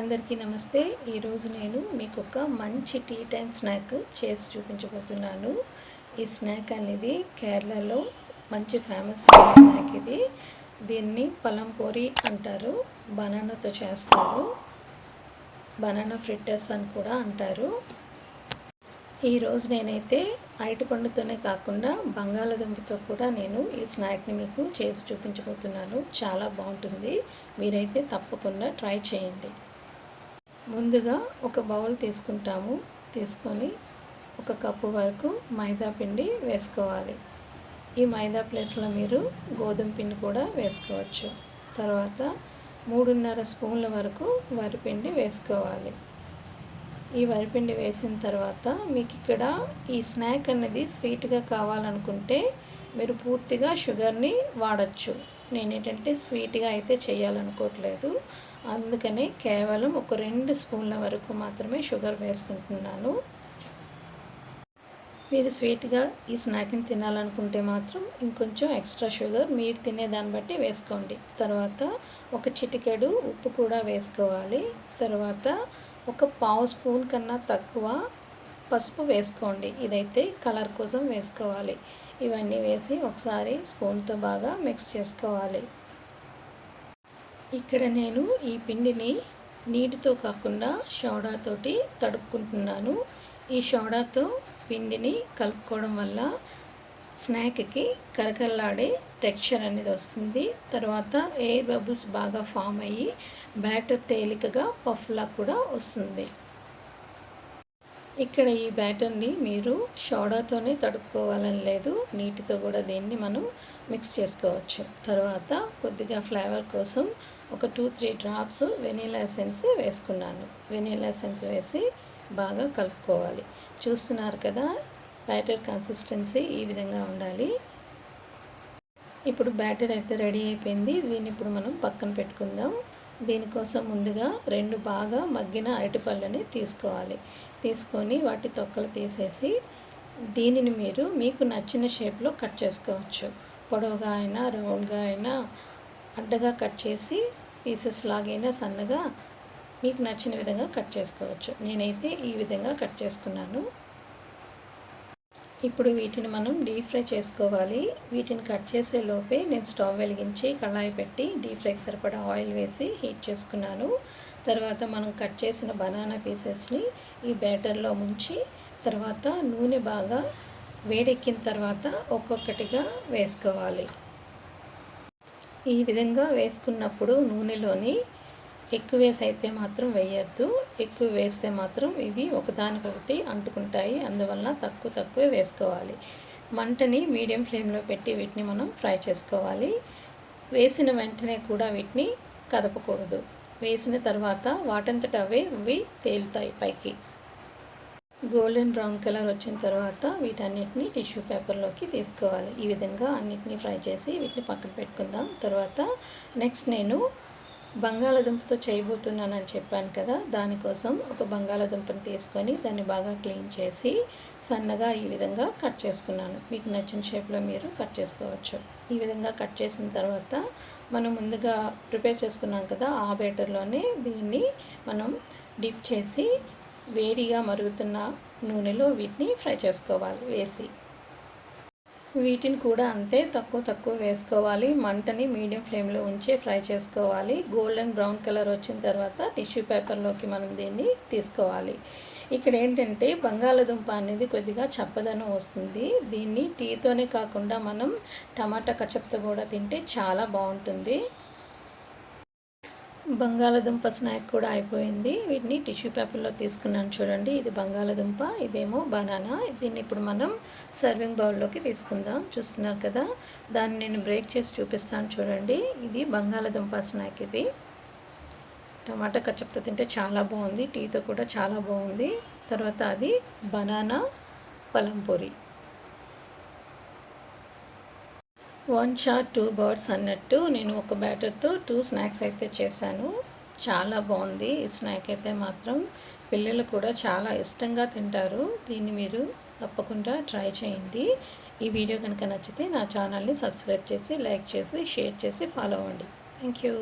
అందరికీ నమస్తే. ఈరోజు నేను మీకు ఒక మంచి టీ టైం స్నాక్ చేసి చూపించబోతున్నాను. ఈ స్నాక్ అనేది కేరళలో మంచి ఫేమస్ స్నాక్ ఇది. దీన్ని పలంపూరి అంటారు బనానాతో చేస్తారు. బనానా ఫ్రిట్టర్స్ అని కూడా అంటారు. ఈరోజు నేనైతే అరటిపండుతోనే కాకుండా బంగాళాదుంపతో కూడా నేను ఈ స్నాక్ని మీకు చేసి చూపించబోతున్నాను. చాలా బాగుంటుంది. మీరైతే తప్పకుండా ట్రై చేయండి. ముందుగా ఒక బౌల్ తీసుకుంటాము. తీసుకొని ఒక కప్పు వరకు మైదా పిండి వేసుకోవాలి. ఈ మైదా ప్లేస్లో మీరు గోధుమ పిండి కూడా వేసుకోవచ్చు. తర్వాత మూడున్నర స్పూన్ల వరకు వరిపిండి వేసుకోవాలి. ఈ వరిపిండి వేసిన తర్వాత మీకు ఇక్కడ ఈ స్నాక్ అనేది స్వీట్గా కావాలనుకుంటే మీరు పూర్తిగా షుగర్ని వాడచ్చు. నేను ఏంటంటే స్వీట్గా అయితే చేయాలనుకోవట్లేదు. అందుకనే కేవలం ఒక రెండు స్పూన్ల వరకు మాత్రమే షుగర్ వేసుకుంటున్నాను. మీరు స్వీట్గా ఈ స్నాక్ని తినాలనుకుంటే మాత్రం ఇంకొంచెం ఎక్స్ట్రా షుగర్ మీరు తినే దాన్ని బట్టి వేసుకోండి. తర్వాత ఒక చిటికెడు ఉప్పు కూడా వేసుకోవాలి. తర్వాత ఒక పావు స్పూన్ కన్నా తక్కువ పసుపు వేసుకోండి. ఇదైతే కలర్ కోసం వేసుకోవాలి. ఇవన్నీ వేసి ఒకసారి స్పూన్తో బాగా మిక్స్ చేసుకోవాలి. ఇక్కడ నేను ఈ పిండిని నీటితో కాకుండా షోడాతోటి తడుపుకుంటున్నాను. ఈ షోడాతో పిండిని కలుపుకోవడం వల్ల స్నాక్కి కరకరలాడే టెక్స్చర్ అనేది వస్తుంది. తర్వాత ఎయిర్ బబుల్స్ బాగా ఫామ్ అయ్యి బ్యాటర్ తేలికగా పఫ్లా కూడా వస్తుంది. ఇక్కడ ఈ బ్యాటర్ని మీరు సోడాతోనే తడుపుకోవాలని లేదు. నీటితో కూడా దీన్ని మనం మిక్స్ చేసుకోవచ్చు. తర్వాత కొద్దిగా ఫ్లేవర్ కోసం ఒక two three drops vanilla essence వేసుకున్నాను. వెనీలా ఎసెన్స్ వేసి బాగా కలుపుకోవాలి. చూస్తున్నారు కదా బ్యాటర్ కన్సిస్టెన్సీ ఈ విధంగా ఉండాలి. ఇప్పుడు బ్యాటర్ అయితే రెడీ అయిపోయింది. దీన్ని ఇప్పుడు మనం పక్కన పెట్టుకుందాం. దీనికోసం ముందుగా రెండు బాగా మగ్గిన అరటిపళ్ళని తీసుకోవాలి. తీసుకొని వాటి తొక్కలు తీసేసి దీనిని మీరు మీకు నచ్చిన షేప్లో కట్ చేసుకోవచ్చు. పొడవుగా అయినా రౌండ్గా అయినా అడ్డగా కట్ చేసి పీసెస్ లాగైనా సన్నగా మీకు నచ్చిన విధంగా కట్ చేసుకోవచ్చు. నేనైతే ఈ విధంగా కట్ చేసుకున్నాను. ఇప్పుడు వీటిని మనం డీప్ ఫ్రై చేసుకోవాలి. వీటిని కట్ చేసే లోపే నేను స్టవ్ వెలిగించి కళాయి పెట్టి డీప్ ఫ్రైకి సరిపడా ఆయిల్ వేసి హీట్ చేసుకున్నాను. తర్వాత మనం కట్ చేసిన బనానా పీసెస్ని ఈ బ్యాటర్లో ముంచి తర్వాత నూనె బాగా వేడెక్కిన తర్వాత ఒక్కొక్కటిగా వేసుకోవాలి. ఈ విధంగా వేసుకున్నప్పుడు నూనెలోని ఎక్కువ వేసి అయితే మాత్రం వేయద్దు. ఎక్కువ వేస్తే మాత్రం ఇవి ఒకదానికొకటి అంటుకుంటాయి. అందువలన తక్కువ తక్కువ వేసుకోవాలి. మంటని మీడియం ఫ్లేమ్లో పెట్టి వీటిని మనం ఫ్రై చేసుకోవాలి. వేసిన వెంటనే కూడా వీటిని కదపకూడదు. వేసిన తర్వాత వాటంతట అవే ఇవి తేలుతాయి పైకి. గోల్డెన్ బ్రౌన్ కలర్ వచ్చిన తర్వాత వీటన్నిటిని టిష్యూ పేపర్లోకి తీసుకోవాలి. ఈ విధంగా అన్నిటినీ ఫ్రై చేసి వీటిని పక్కన పెట్టుకుందాం. తర్వాత నెక్స్ట్ నేను బంగాళాదుంపతో చేయబోతున్నానని చెప్పాను కదా దానికోసం ఒక బంగాళాదుంపని తీసుకొని దాన్ని బాగా క్లీన్ చేసి సన్నగా ఈ విధంగా కట్ చేసుకున్నాను. మీకు నచ్చిన షేప్లో మీరు కట్ చేసుకోవచ్చు. ఈ విధంగా కట్ చేసిన తర్వాత మనం ముందుగా ప్రిపేర్ చేసుకున్నాం కదా ఆ బేటర్లోనే దీన్ని మనం డిప్ చేసి వేడిగా మరుగుతున్న నూనెలో వీటిని ఫ్రై చేసుకోవాలి వేసి. వీటిని కూడా అంతే తక్కువ తక్కువ వేసుకోవాలి. మంటని మీడియం ఫ్లేమ్లో ఉంచి ఫ్రై చేసుకోవాలి. గోల్డెన్ బ్రౌన్ కలర్ వచ్చిన తర్వాత టిష్యూ పేపర్లోకి మనం దీన్ని తీసుకోవాలి. ఇక్కడ ఏంటంటే బంగాళదుంప అనేది కొద్దిగా చప్పదనం వస్తుంది. దీన్ని టీతోనే కాకుండా మనం టమాటా కచప్తో కూడా తింటే చాలా బాగుంటుంది. బంగాళదుంప స్నాక్ కూడా అయిపోయింది. వీటిని టిష్యూ పేపర్లో తీసుకున్నాను చూడండి. ఇది బంగాళదుంప ఇదేమో బనానా. దీన్ని ఇప్పుడు మనం సర్వింగ్ బౌల్లోకి తీసుకుందాం. చూస్తున్నారు కదా? దాన్ని నేను బ్రేక్ చేసి చూపిస్తాను చూడండి. ఇది బంగాళదుంప స్నాక్ ఇది. టమాటా కచ్చప్తో తింటే చాలా బాగుంది. టీతో కూడా చాలా బాగుంది. తర్వాత అది banana pazhampori. One shot two birds అన్నట్టు నేను ఒక బ్యాటర్తో టూ స్నాక్స్ అయితే చేశాను. చాలా బాగుంది. ఈ స్నాక్ అయితే మాత్రం పిల్లలు కూడా చాలా ఇష్టంగా తింటారు. దీన్ని మీరు తప్పకుండా ట్రై చేయండి. ఈ వీడియో కనుక నచ్చితే నా ఛానల్ని సబ్స్క్రైబ్ చేసి లైక్ చేసి షేర్ చేసి ఫాలో అవ్వండి. Thank you